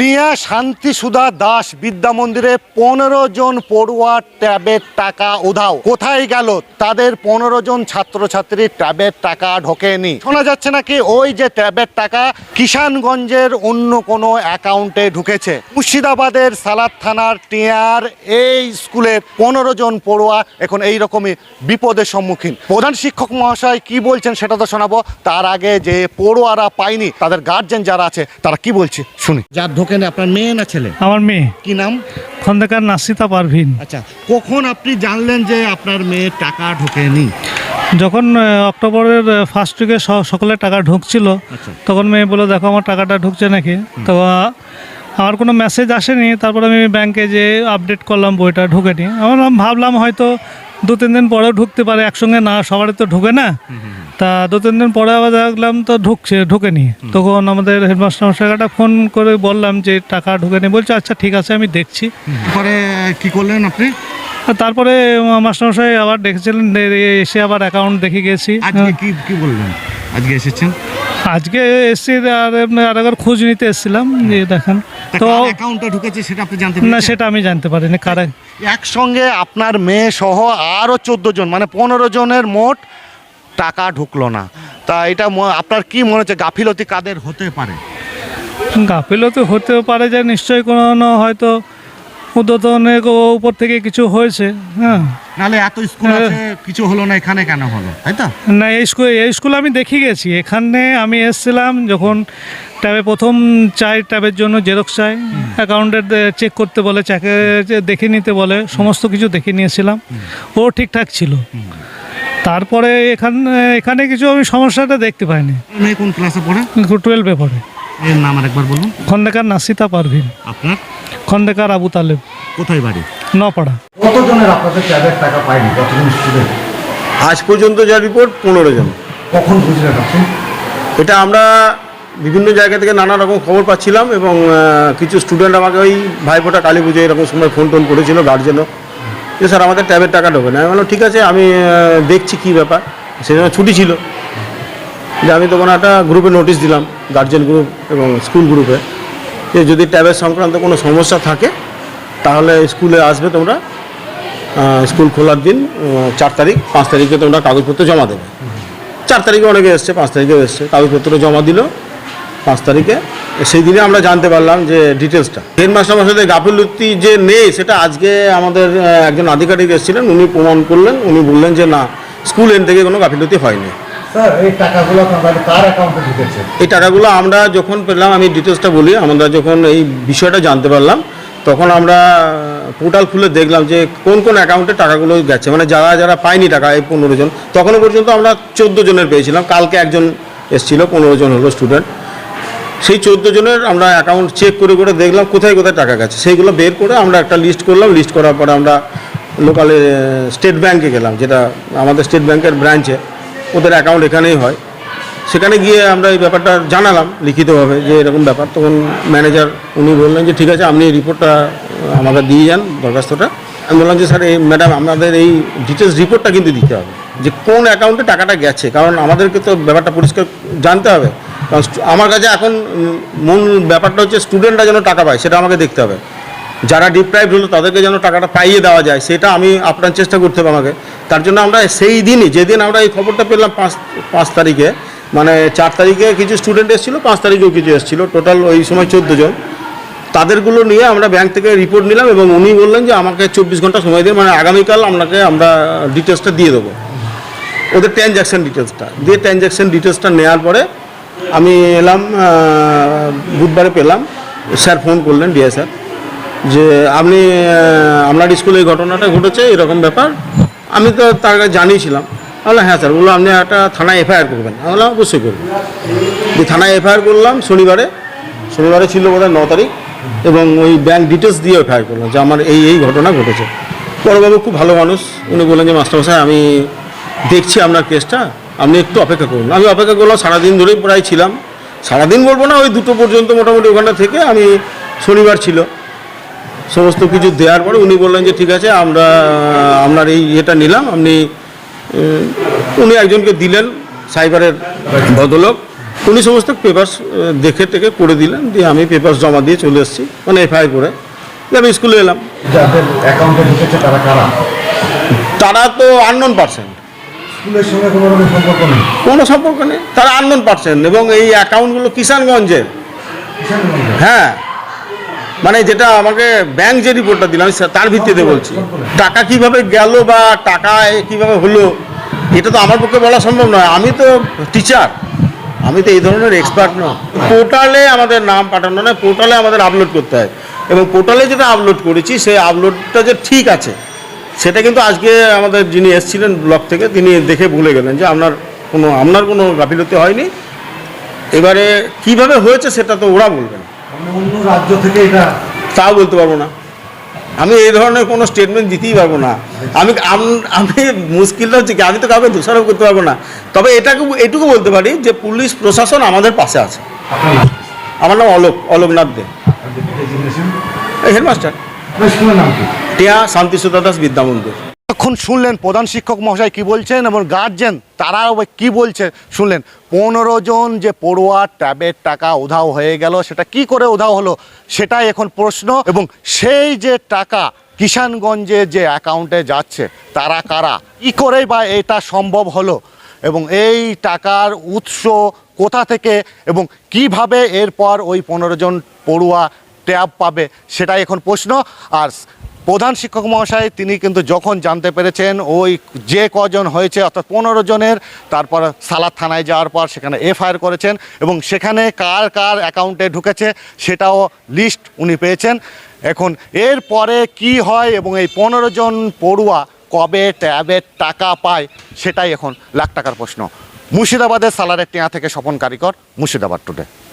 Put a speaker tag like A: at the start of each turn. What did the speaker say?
A: টিয়া শান্তি সুধা দাস বিদ্যা মন্দিরে পনেরো জন পড়ুয়া ট্যাবের টাকা উধাও। কোথায় গেল? তাদের পনেরো জন ছাত্রছাত্রীর ট্যাবের টাকা ঢোকেনি। শোনা যাচ্ছে নাকি ওই যে ট্যাবের টাকা কিষানগঞ্জের অন্য কোনো অ্যাকাউন্টে ঢুকেছে। মুর্শিদাবাদের সালাদ থানার টিয়ার এই স্কুলের পনেরো জন পড়ুয়া এখন এই রকমই বিপদের সম্মুখীন। প্রধান শিক্ষক মহাশয় কি বলছেন সেটা তো শোনাবো। তার আগে যে পড়ুয়ারা পায়নি, তাদের গার্জেন যারা আছে, তারা কি বলছে? শুনি। যার ঢোকেনি আপনার মেয়ে না ছেলে?
B: আমার মেয়ে।
A: কি নাম?
B: খন্দকার নাসিতা পারভিন।
A: আচ্ছা কখন আপনি জানলেন যে আপনার মেয়ে টাকা ঢোকেনি?
B: যখন অক্টোবরের ফার্স্ট উইকে সকলের টাকা ঢুকছিল
A: আচ্ছা।
B: তখন মেয়ে বলে দেখো আমার টাকাটা ঢুকছে নাকি? তো আমার কোনো মেসেজ আসেনি। তারপর আমি ব্যাংকে যে আপডেট করলাম বইটা ঢুকেনি। আমার ভাবলাম হয়তো দু তিন দিন পরেও ঢুকতে পারে একসঙ্গে না সবারই তো ঢুকে না। তা দু তিন দিন পরে আবার দেখলাম তো ঢুকছে ঢুকেনি। তখন আমাদের হেডমাস্টার মশাইটা ফোন করে বললাম যে টাকা ঢুকেনি। বলছে আচ্ছা ঠিক আছে আমি দেখছি।
A: পরে কি করলেন আপনি?
B: তারপরে মাস্টারমশাই আবার ডেকেছিলেন এসে আবার অ্যাকাউন্ট দেখে গেছি।
A: আজকে কি কি বললেন? আজকে এসেছেন?
B: আজকে এসছি আর এমনি আর একবার খোঁজ নিতে এসেছিলাম যে দেখেন। তো
A: অ্যাকাউন্টটা ঢুকেছে সেটা আপনি জানতে
B: না সেটা আমি জানতে পারিনি কারা
A: একসঙ্গে আপনার মেয়ে সহ আরও চোদ্দ জন মানে পনেরো জনের মোট টাকা ঢুকলো না। তা এটা আপনার কি মনে হচ্ছে গাফিলতি কাদের হতে পারে?
B: গাফিলতি হতেও পারে যে নিশ্চয়ই কোনো হয়তো উদ্বোধনের উপর থেকে কিছু হয়েছে হ্যাঁ।
A: নাহলে এত স্কুল আছে কিছু হলো না এখানে কেন হলো তাই তো?
B: না এই স্কুল এই স্কুল আমি দেখে গেছি। এখানে আমি এসেছিলাম যখন ট্যাবে প্রথম চাই ট্যাবের জন্য জেরক্স চাই। অ্যাকাউন্টের চেক করতে বলে চেকে দেখে নিতে বলে সমস্ত কিছু দেখে নিয়েছিলাম। ও ঠিকঠাক ছিল। তারপরে এখানে এখানে কিছু আমি সমস্যাটা দেখতে পাইনি।
A: মেয়ে কোন ক্লাসে পড়ে?
B: টুয়েলভে পড়ে।
A: এর নাম আর একবার বলুন।
B: খন্দেকার নাসিতা পারভিন।
A: আপনার?
B: খন্দেকার আবু তালেব।
A: কোথায় বাড়ি?
B: নপাড়া।
A: কতজনের আপনাদের ট্যাবের টাকা পায়নি কতজন স্টুডেন্ট
C: আজ পর্যন্ত যা রিপোর্ট পনেরো জন।
A: কখন বুঝলেন আপনি?
C: এটা আমরা বিভিন্ন জায়গা থেকে নানা রকম খবর পাচ্ছিলাম এবং কিছু স্টুডেন্ট আমাকে ওই ভাইফোঁটা কালী পুজো এরকম সময় ফোন টোন করেছিল গার্জেনও যে স্যার, আমাদের ট্যাবের টাকা ঢোকে না। আমি বললাম, ঠিক আছে, আমি দেখছি কী ব্যাপার। সেজন্য ছুটি ছিল। যে আমি তখন একটা গ্রুপে নোটিশ দিলাম গার্জেন গ্রুপ এবং স্কুল গ্রুপে যে যদি ট্যাবের সংক্রান্ত কোনো সমস্যা থাকে, তাহলে স্কুলে আসবে তোমরা স্কুল খোলার দিন চার তারিখ, পাঁচ তারিখে তোমরা কাগজপত্র জমা দেবে। চার তারিখে অনেকে এসছে, পাঁচ তারিখেও এসছে, কাগজপত্র জমা দিল। পাঁচ তারিখে। সেই দিনে আমরা জানতে পারলাম যে ডিটেলসটা হেডমাস্টার মশাইদের গাফিলতি যে নেই সেটা আজকে আমাদের একজন আধিকারিক এসেছিলেন উনি প্রমাণ করলেন। উনি বললেন যে না স্কুল এন থেকে কোনো গাফিলতি হয়নি।
A: এই টাকাগুলো
C: আমরা যখন পেলাম আমি ডিটেলসটা বলি আমরা যখন এই বিষয়টা জানতে পারলাম তখন আমরা পোর্টাল খুলে দেখলাম যে কোন কোন অ্যাকাউন্টে টাকাগুলো গেছে। মানে যারা যারা পায়নি টাকা এই পনেরো জন তখনও পর্যন্ত আমরা চোদ্দ জনের পেয়েছিলাম। কালকে একজন এসেছিল পনেরো জন হলো স্টুডেন্ট সেই চোদ্দ জনের আমরা অ্যাকাউন্ট চেক করে করে দেখলাম কোথায় কোথায় টাকা গেছে। সেইগুলো বের করে আমরা একটা লিস্ট করলাম। লিস্ট করার পরে আমরা লোকালে স্টেট ব্যাংকে গেলাম, যেটা আমাদের স্টেট ব্যাংকের ব্রাঞ্চে ওদের অ্যাকাউন্ট এখানেই হয়। সেখানে গিয়ে আমরা এই ব্যাপারটা জানালাম লিখিতভাবে যে এরকম ব্যাপার। তখন ম্যানেজার উনি বললেন যে, ঠিক আছে, আপনি এই রিপোর্টটা আমাকে দিয়ে যান দরখাস্তটা। আমি বললাম যে, স্যার, এই ম্যাডাম আপনাদের এই ডিটেলস রিপোর্টটা কিন্তু দিতে হবে। যে কোন অ্যাকাউন্টে টাকাটা গেছে? কারণ আমাদেরকে তো ব্যাপারটা পরিষ্কার জানতে হবে। আমার কাছে এখন মূল ব্যাপারটা হচ্ছে স্টুডেন্টরা যেন টাকা পায়, সেটা আমাকে দেখতে হবে। যারা ডিপ্রাইভ হলো, তাদেরকে যেন টাকাটা পাইয়ে দেওয়া যায়, সেটা আমি আপনার চেষ্টা করতে হবে আমাকে। তার জন্য আমরা সেই দিনই, যেদিন আমরা এই খবরটা পেলাম পাঁচ পাঁচ তারিখে মানে চার তারিখে কিছু স্টুডেন্ট এসেছিল, পাঁচ তারিখেও কিছু এসেছিল টোটাল ওই সময় চোদ্দ জন। তাদেরগুলো নিয়ে আমরা ব্যাংক থেকে রিপোর্ট নিলাম এবং উনি বললেন যে, আমাকে চব্বিশ ঘণ্টা সময় দিন মানে আগামীকাল আপনাকে আমরা ডিটেলসটা দিয়ে দেবো। ওদের ট্রানজ্যাকশান ডিটেলসটা দিয়ে ট্রানজ্যাকশান ডিটেলসটা নেওয়ার পরে আমি এলাম বুধবারে পেলাম। স্যার ফোন করলেন ডিএ স্যার, যে আপনি আপনার স্কুলে এই ঘটনাটা ঘটেছে, এরকম ব্যাপার। আমি তো তার জানিয়েছিলাম। বললাম হ্যাঁ স্যার, বলল, আপনি একটা থানায় এফআইআর করবেন। আমি বললাম, অবশ্যই করবেন দিয়ে থানায় এফআইআর করলাম শনিবারে। শনিবারে ছিল বোধহয় ন তারিখ, এবং ওই ব্যাংক ডিটেলস দিয়ে এফআইআর করলাম যে আমার এই এই ঘটনা ঘটেছে। বড়বাবু খুব ভালো মানুষ। উনি বললেন যে, মাস্টারমশাই, আমি দেখছি আপনার কেসটা আপনি একটু অপেক্ষা করুন। আমি অপেক্ষা করলাম সারাদিন ধরেই প্রায় ছিলাম। সারাদিন বলব না ওই দুটো পর্যন্ত মোটামুটি ওখানটা থেকে আমি শনিবার ছিল। সমস্ত কিছু দেওয়ার পরে উনি বললেন যে ঠিক আছে আমরা আপনার এই ইয়েটা নিলাম আপনি উনি একজনকে দিলেন সাইবারের ভদ্রলোক। উনি সমস্ত পেপার্স দেখে টেকে করে দিলেন দিয়ে আমি পেপার্স জমা দিয়ে চলে এসেছি মানে এফআইআর করে। আমি স্কুলে এলাম।
A: তারা
C: তো আননোন পার্সেন্ট
A: স্কুলের সঙ্গে কোনো রকম সম্পর্ক নেই?
C: কোনো সম্পর্ক নেই। তারা আননোন পার্সেন্ট এবং এই অ্যাকাউন্টগুলো কিষানগঞ্জের। হ্যাঁ। মানে যেটা আমাকে ব্যাংক যে রিপোর্টটা দিলাম আমি তার ভিত্তিতে বলছি। টাকা কীভাবে গেল বা টাকা কীভাবে হলো এটা তো আমার পক্ষে বলা সম্ভব নয়। আমি তো টিচার আমি তো এই ধরনের এক্সপার্ট নয়। পোর্টালে আমাদের নাম পাঠানো নয় পোর্টালে আমাদের আপলোড করতে হয়। এবং পোর্টালে যেটা আপলোড করেছি সেই আপলোডটা যে ঠিক আছে সেটা কিন্তু আজকে আমাদের যিনি এসেছিলেন ব্লক থেকে তিনি দেখে ভুলে গেলেন যে আপনার কোনো আপনার কোনো গাফিলতি হয়নি। এবারে কীভাবে হয়েছে সেটা তো ওরা বলবেন।
A: অন্য রাজ্য থেকে এটা
C: তাও বলতে পারব না। আমি এই ধরনের কোনো স্টেটমেন্ট দিতেই পারব না। আমি আমি মুশকিলটা হচ্ছে কি? আমি তো কাউকে দোষারোপ করতে পারব না। তবে এটাকে এটুকু বলতে পারি যে পুলিশ প্রশাসন আমাদের পাশে আছে। আমার নাম অলোক অলোকনাথ দে। হেডমাস্টার। টিয়া শান্তিসুতা দাস বিদ্যা মন্দির
A: এখন শুনলেন প্রধান শিক্ষক মহাশয় কি বলছেন এবং গার্জেন তারাও কি বলছে শুনলেন। পনেরো জন যে পড়ুয়া ট্যাবের টাকা উধাও হয়ে গেল সেটা কি করে উধাও হলো সেটাই এখন প্রশ্ন এবং সেই যে টাকা কিষানগঞ্জে যে অ্যাকাউন্টে যাচ্ছে তারা কারা? কি করে বা এটা সম্ভব হলো? এবং এই টাকার উৎস কোথা থেকে এবং কীভাবে এরপর ওই পনেরো জন পড়ুয়া ট্যাব পাবে সেটাই এখন প্রশ্ন। আর প্রধান শিক্ষক মহাশয়, তিনি কিন্তু যখন জানতে পেরেছেন ওই যে কজন হয়েছে, অর্থাৎ পনেরো জনের, তারপর সালাদ থানায় যাওয়ার পর সেখানে এফআইআর করেছেন এবং সেখানে কার কার অ্যাকাউন্টে ঢুকেছে সেটাও লিস্ট উনি পেয়েছেন। এখন এর পরে কি হয় এবং এই পনেরো জন পড়ুয়া কবে ট্যাবের টাকা পায় সেটাই এখন লাখ টাকার প্রশ্ন। মুর্শিদাবাদের সালারের টিয়া থেকে স্বপন কারিকর, মুর্শিদাবাদ টুডে